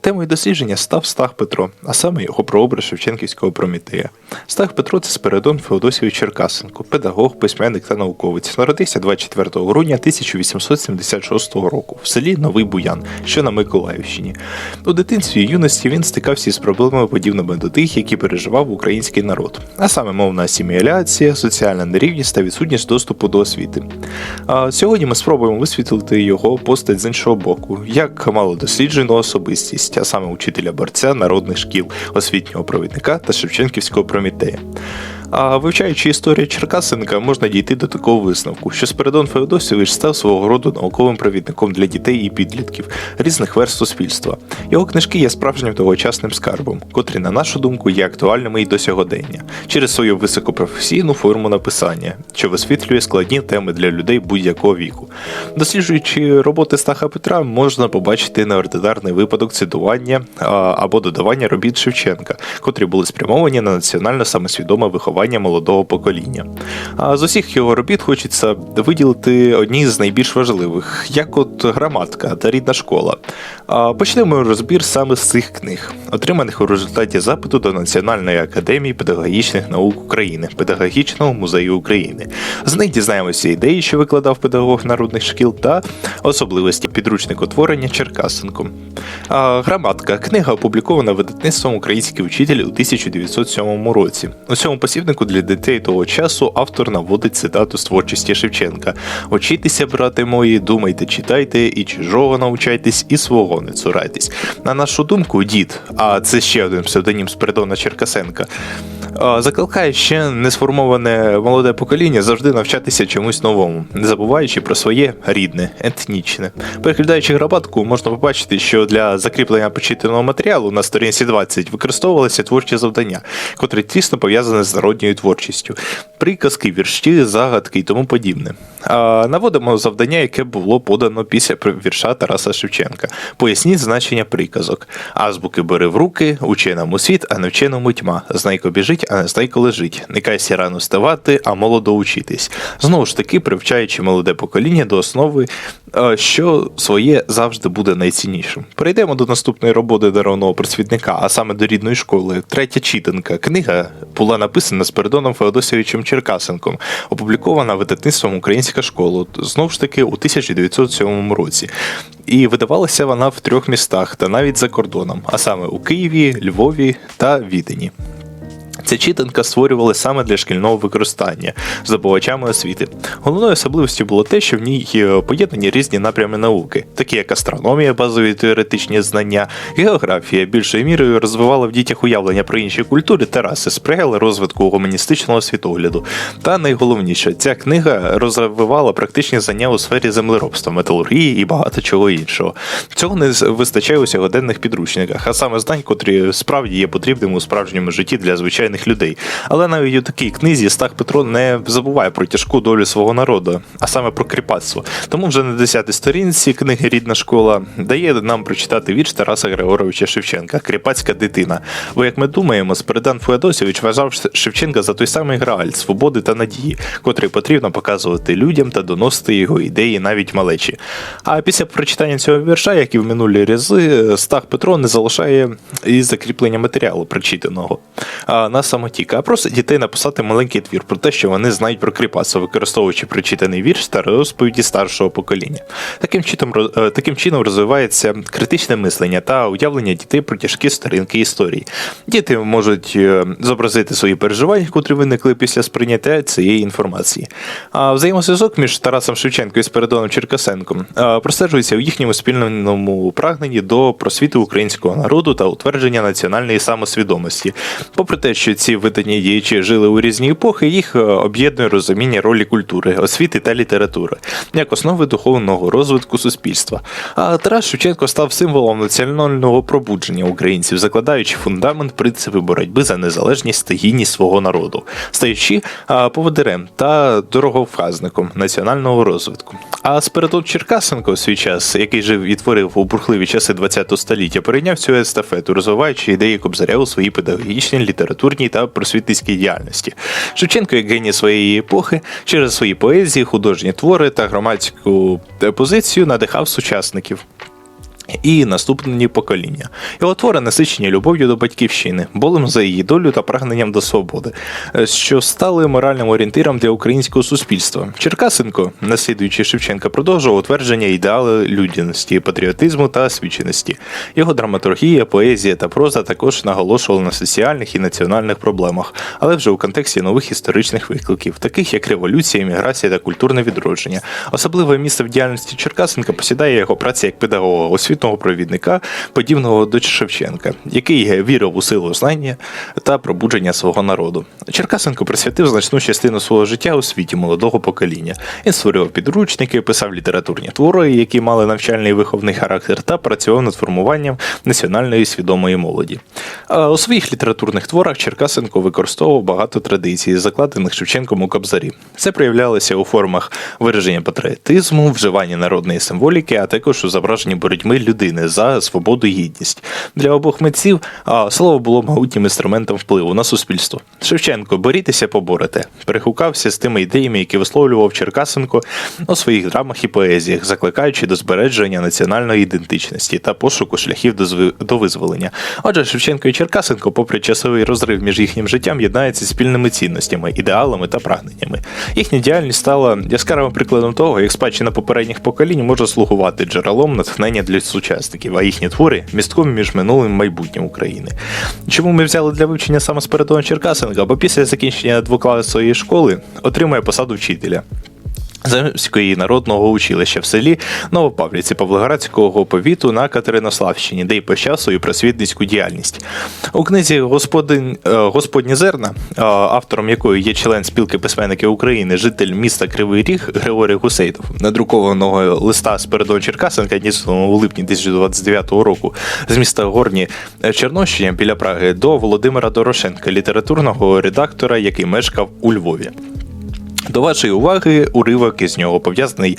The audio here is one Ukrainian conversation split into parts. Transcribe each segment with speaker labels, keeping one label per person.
Speaker 1: Темою дослідження став Стах Петро, а саме його прообраз Шевченківського Прометея. Стах Петро це Спиридон Феодосійович Черкасенко, педагог, письменник та науковець. Народився 24 грудня 1876 року в селі Новий Буян, що на Миколаївщині. У дитинстві і юності він стикався із проблемами подібними до тих, які переживав український народ, а саме мовна асиміляція, соціальна нерівність та відсутність доступу до освіти. А сьогодні ми спробуємо висвітлити його постать з іншого боку, як малодосліджену особистість, а саме учителя борця народних шкіл, освітнього провідника та Шевченківського Прометея. А вивчаючи історію Черкасенка, можна дійти до такого висновку, що Спиридон Феодосійович став свого роду науковим провідником для дітей і підлітків різних верст суспільства. Його книжки є справжнім тогочасним скарбом, котрі, на нашу думку, є актуальними і до сьогодення, через свою високопрофесійну форму написання, що висвітлює складні теми для людей будь-якого віку. Досліджуючи роботи Стаха Петра, можна побачити неординарний випадок цитування або додавання робіт Шевченка, котрі були спрямовані на національно самосвідоме виховання молодого покоління. А з усіх його робіт хочеться виділити одні з найбільш важливих, як от граматика та рідна школа. А почнемо розбір саме з цих книг, отриманих у результаті запиту до Національної академії педагогічних наук України, Педагогічного музею України. З них дізнаємося ідеї, що викладав педагог народних шкіл, та особливості підручникотворення Черкасенком. А, граматика книга опублікована видатництвом Український учитель у 1907 році. У цьому посібнику для дітей того часу автор наводить цитату з творчості Шевченка: Очітеся, брати мої, думайте, читайте, і чужого навчайтесь, і свого не цурайтесь. На нашу думку, дід, а це ще один псевдонім Спиридона Черкасенка. Закликає ще не сформоване молоде покоління завжди навчатися чомусь новому, не забуваючи про своє рідне, етнічне. Переглядаючи граматику, можна побачити, що для закріплення почитаного матеріалу на сторінці 20 використовувалися творчі завдання, котрі тісно пов'язані з народньою творчістю, приказки, вірші, загадки і тому подібне. А наводимо завдання, яке було подано після вірша Тараса Шевченка. Поясніть значення приказок. Азбуки бери в руки, ученому світ, а не вченому тьма. Знайко біжить, а не знайко лежить. Не кайся рано ставати, а молодо учитись. Знову ж таки, привчаючи молоде покоління до основи, е, що своє завжди буде найціннішим. Перейдемо до наступної роботи даровного просвітника, а саме до рідної школи. Третя читанка. Книга була написана Спиридоном Феодосійовичем Черкасенком, опублікована видатництвом Українська школа, знову ж таки у 1907 році. І видавалася вона в трьох містах та навіть за кордоном, а саме у Києві, Львові та Відені. Ця читанка створювали саме для шкільного використання здобувачами освіти. Головною особливістю було те, що в ній е, поєднані різні напрями науки, такі як астрономія, базові теоретичні знання, географія більшою мірою розвивала в дітях уявлення про інші культури та раси, сприяла розвитку гуманістичного світогляду. Та найголовніше, ця книга розвивала практичні знання у сфері землеробства, металургії і багато чого іншого. Цього не вистачає у сьогоденних підручниках, а саме знань, котрі справді є потрібними у справжньому житті для звичайних людей. Але навіть у такій книзі Стах Петро не забуває про тяжку долю свого народу, а саме про кріпацтво. Тому вже на 10-й сторінці книги Рідна школа дає нам прочитати вірш Тараса Григоровича Шевченка Кріпацька дитина. Бо, як ми думаємо, Спиридан Феодосійович вважав Шевченка за той самий грааль свободи та надії, котрий потрібно показувати людям та доносити його ідеї навіть малечі. А після прочитання цього вірша, як і в минулі рази, Стах Петро не залишає і закріплення матеріалу прочитаного. А на самотік, а просить дітей написати маленький твір про те, що вони знають про кріпацтво, використовуючи прочитаний вірш та розповіді старшого покоління. Таким чином, е, таким чином розвивається критичне мислення та уявлення дітей про тяжкі сторінки історії. Діти можуть е, зобразити свої переживання, котрі виникли після сприйняття цієї інформації. А взаємозв'язок між Тарасом Шевченко і Спиридоном Черкасенком е, простежується у їхньому спільному прагненні до просвіти українського народу та утвердження національної самосвідомості. Попри те, що ці видані діячі жили у різні епохи, їх е, об'єднує розуміння ролі культури, освіти та літератури як основи духовного розвитку суспільства. А Тарас Шевченко став символом національного пробудження українців, закладаючи фундамент принципи боротьби за незалежність та гідність свого народу, стаючи поводирем та дороговказником національного розвитку. А Спиридон Черкасенко у свій час, який жив і творив у бурхливі часи ХХ століття, перейняв цю естафету, розвиваючи ідеї Кобзаря у своїй педагогічній, літературній та просвітницькій діяльності. Шевченко, як геній своєї епохи, через свої поезії, художні твори та громадську позицію надихав сучасників. І наступні покоління. Його твори насичені любов'ю до батьківщини, болем за її долю та прагненням до свободи, е, що стали моральним орієнтиром для українського суспільства. Черкасенко, наслідуючи Шевченка, продовжував утвердження ідеали людяності, патріотизму та освіченості. Його драматургія, поезія та проза також наголошували на соціальних і національних проблемах, але вже у контексті нових історичних викликів, таких як революція, міграція та культурне відродження. Особливе місце в діяльності Черкасенка посідає його праця як педагога, освітного провідника, подібного до Шевченка, який вірив у силу знання та пробудження свого народу. Черкасенко присвятив значну частину свого життя освіті молодого покоління. Він створював підручники, писав літературні твори, які мали навчальний виховний характер, та працював над формуванням національної свідомої молоді. А у своїх літературних творах Черкасенко використовував багато традицій, закладених Шевченком у Кобзарі. Це проявлялося у формах вираження патріотизму, вживання народної символіки, а також у зображенні боротьми людини за свободу і гідність. Для обох митців а, слово було могутнім інструментом впливу на суспільство. Шевченко, борітеся, поборете, перехукався з тими ідеями, які висловлював Черкасенко у своїх драмах і поезіях, закликаючи до збереження національної ідентичності та пошуку шляхів до визволення. Отже, Шевченко і Черкасенко, попри часовий розрив між їхнім життям, єднаються спільними цінностями, ідеалами та прагненнями. Їхня діяльність стала яскравим прикладом того, як спадщина попередніх поколінь може слугувати джерелом натхнення для сучасників, а їхні твори містком між минулим і майбутнім України. Чому ми взяли для вивчення саме Спиридона Черкасенка? Бо після закінчення двокласової школи отримує посаду вчителя. Земської народного училища в селі Новопавлівці Павлоградського повіту на Катеринославщині, де й почав свою просвітницьку діяльність. У книзі Господин, е, Господні зерна, е, автором якої є член спілки письменників України, житель міста Кривий Ріг Григорій Гусейтов, надрукованого листа з передон Черкасенка, дійсного у липні 2029 року, з міста Горні Чернощиня біля Праги до Володимира Дорошенка, літературного редактора, який мешкав у Львові. До вашої уваги уривок із нього пов'язаний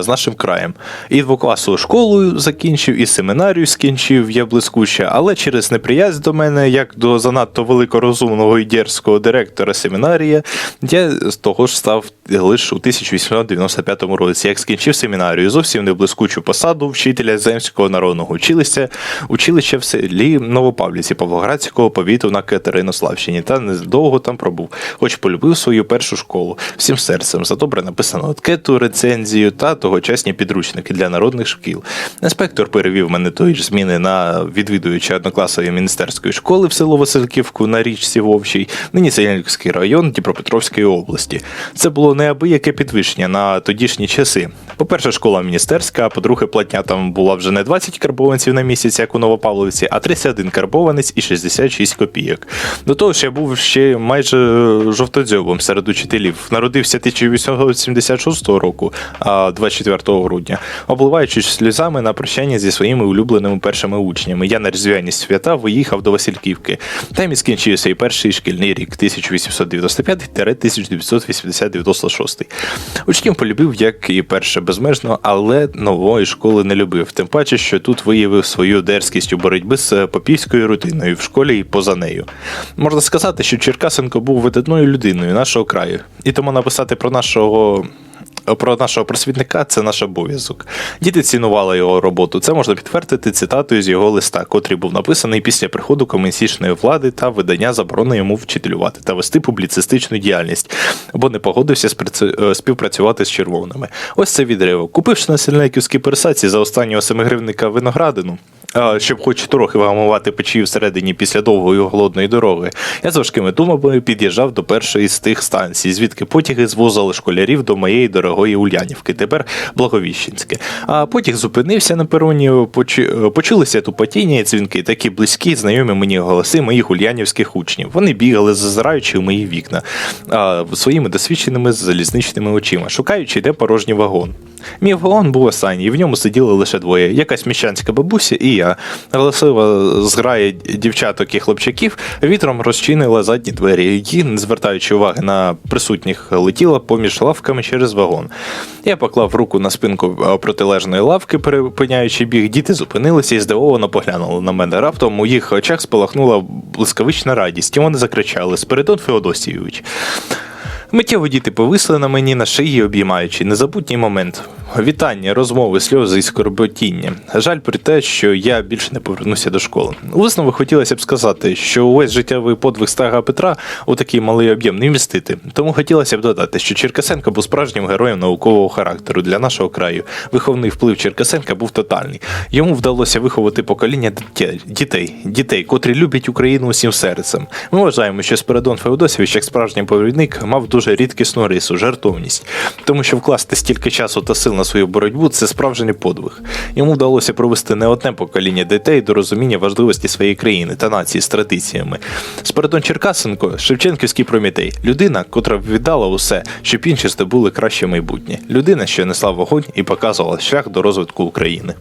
Speaker 1: з нашим краєм. І двокласову школу закінчив, і семинарію скінчив я блискуче, але через неприязнь до мене, як до занадто великорозумного і дерзкого директора семінарія, я з того ж став лише у 1895 році. Як скінчив семінарію, зовсім не блискучу посаду вчителя земського народного училища, училища в селі Новопавлівці Павлоградського повіту на Катеринославщині, та недовго там пробув, хоч полюбив свою першу школу всім серцем за добре написану анкету, рецензію та тогочасні підручники для народних шкіл. Інспектор перевів мене тої ж зміни на відвідуюча однокласової міністерської школи в село Васильківку на річці Вовчій, нині Селянський район Дніпропетровської області. Це було неабияке підвищення на тодішні часи. По-перше, школа міністерська, а по-друге, платня там була вже не 20 карбованців на місяць, як у Новопавловці, а 31 карбованець і 66 копійок. До того ж, я був ще майже жовтодзьобом серед учителів. Народився 1876 року, 24 грудня, обливаючись сльозами на прощання зі своїми улюбленими першими учнями. Я на різдвяні свята виїхав до Васильківки. Там і скінчився і перший шкільний рік 1895-1996. Учнів полюбив, як і перше, безмежно, але нової школи не любив. Тим паче, що тут виявив свою дерзкість у боротьбі з попівською рутиною в школі і поза нею. Можна сказати, що Черкасенко був видатною людиною нашого краю, і тому написати про нашого. Про нашого просвітника це наш обов'язок. Діти цінували його роботу. Це можна підтвердити цитатою з його листа, котрий був написаний після приходу комуністичної влади та видання заборони йому вчителювати та вести публіцистичну діяльність, бо не погодився е, співпрацювати з червоними. Ось це відривок. Купивши на сельниківській персаці за останнього семигривника виноградину. Щоб хоч трохи вгамувати печі всередині після довгої голодної дороги, я з важкими думами під'їжджав до першої з тих станцій, звідки потяги звозили школярів до моєї дорогої Ульянівки, тепер Благовіщенське. А потяг зупинився на пероні, почу- почулися тупотіння і дзвінки, такі близькі, знайомі мені голоси моїх ульянівських учнів. Вони бігали, зазираючи в мої вікна а, своїми досвідченими залізничними очима, шукаючи, де порожній вагон. Мій вагон був останній, і в ньому сиділи лише двоє: якась міщанська бабуся і я. Галасива зграя дівчаток і хлопчаків вітром розчинила задні двері, які, не звертаючи уваги на присутніх, летіла поміж лавками через вагон. Я поклав руку на спинку е, протилежної лавки, перепиняючи біг. Діти зупинилися і здивовано поглянули на мене. Раптом у їх очах спалахнула блискавична радість, і вони закричали Спиридон Феодосійович. Миттєво діти повисли на мені на шиї, обіймаючи незабутній момент. Вітання, розмови, сльози і скорботіння. Жаль про те, що я більше не повернуся до школи. У висновок хотілося б сказати, що увесь життєвий подвиг Стага Петра у такий малий об'єм не вмістити. Тому хотілося б додати, що Черкасенко був справжнім героєм наукового характеру для нашого краю. Виховний вплив Черкасенка був тотальний. Йому вдалося виховати покоління дітей, дітей, котрі люблять Україну усім серцем. Ми вважаємо, що Спиридон Феодосійович, як справжній провідник, мав дуже рідкісну рису, жертовність, тому що вкласти стільки часу та сил на свою боротьбу це справжній подвиг. Йому вдалося провести не одне покоління дітей до розуміння важливості своєї країни та нації з традиціями. Спередон Черкасенко Шевченківський промітей, людина, котра віддала усе, щоб інші здобули краще майбутнє. Людина, що несла вогонь і показувала шлях до розвитку України.